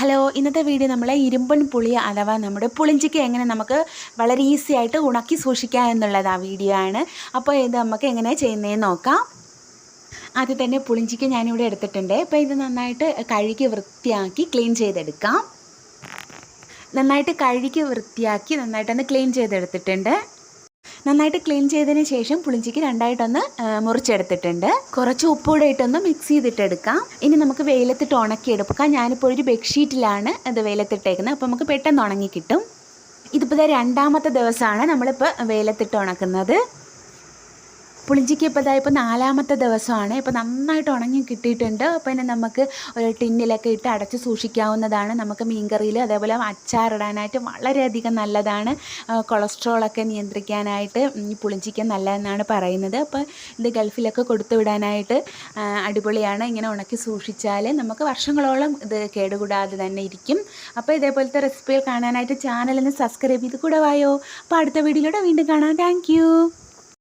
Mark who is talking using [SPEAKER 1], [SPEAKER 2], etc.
[SPEAKER 1] Hello ഇന്നത്തെ video നമ്മളെ ഇരുമ്പൻ പുളി അഥവാ നമ്മുടെ പുളിഞ്ചിക്ക് എങ്ങനെ നമുക്ക് വളരെ ഈസി ആയിട്ട് ഉണക്കി സൂക്ഷിക്കാം എന്നുള്ളത് ആ വീഡിയോ ആണ്. അപ്പോൾ ഇത് നമുക്ക് എങ്ങനെ ചെയ്യുന്നതെന്ന് നോക്കാം. ആദ്യം തന്നെ പുളിഞ്ചിക്ക് ഞാനിവിടെ എടുത്തിട്ടുണ്ട്. അപ്പോൾ ഇത് നന്നായിട്ട് കഴുകി വൃത്തിയാക്കി ക്ലീൻ ചെയ്തെടുക്കാം. നന്നായിട്ട് കഴുകി വൃത്തിയാക്കി നന്നായിട്ടൊന്ന് ക്ലീൻ ചെയ്തെടുത്തിട്ടുണ്ട്. നന്നായിട്ട് ക്ലീൻ ചെയ്തതിന് ശേഷം പുളിഞ്ചിക്ക് രണ്ടായിട്ടൊന്ന് മുറിച്ചെടുത്തിട്ടുണ്ട്. കുറച്ച് ഉപ്പൂടെ ഇട്ടൊന്ന് മിക്സ് ചെയ്തിട്ടെടുക്കാം. ഇനി നമുക്ക് വെയിലത്തിട്ട് ഉണക്കിയെടുക്കാം ഞാനിപ്പോൾ ഒരു ബെഡ്ഷീറ്റിലാണ് അത് വെയിലത്തിട്ടേക്കുന്നത്. അപ്പോൾ നമുക്ക് പെട്ടെന്ന് ഉണങ്ങി കിട്ടും. ഇതിപ്പോൾ രണ്ടാമത്തെ ദിവസമാണ് നമ്മളിപ്പോൾ വെയിലത്തിട്ട് ഉണക്കുന്നത്. പുളിഞ്ചിക്ക് ഇപ്പോൾ ഇതാ ഇപ്പോൾ നാലാമത്തെ ദിവസമാണ്. ഇപ്പോൾ നന്നായിട്ട് ഉണങ്ങി കിട്ടിയിട്ടുണ്ട്. അപ്പോൾ ഇനി നമുക്ക് ഒരു ടിന്നിലൊക്കെ ഇട്ട് അടച്ച് സൂക്ഷിക്കാവുന്നതാണ് നമുക്ക് മീൻകറിയിൽ. അതേപോലെ അച്ചാറിടാനായിട്ട് വളരെയധികം നല്ലതാണ്. കൊളസ്ട്രോളൊക്കെ നിയന്ത്രിക്കാനായിട്ട് ഈ പുളിഞ്ചിക്ക നല്ലതെന്നാണ് പറയുന്നത്. അപ്പോൾ ഇത് ഗൾഫിലൊക്കെ കൊടുത്തു വിടാനായിട്ട് അടിപൊളിയാണ്. ഇങ്ങനെ ഉണക്കി സൂക്ഷിച്ചാൽ നമുക്ക് വർഷങ്ങളോളം ഇത് കേടുകൂടാതെ തന്നെ ഇരിക്കും. അപ്പോൾ ഇതേപോലത്തെ റെസിപ്പികൾ കാണാനായിട്ട് ചാനലിന് സബ്സ്ക്രൈബ് ചെയ്ത് കൂടെ വായോ. അപ്പോൾ അടുത്ത വീഡിയോയിലൂടെ വീണ്ടും കാണാം. താങ്ക്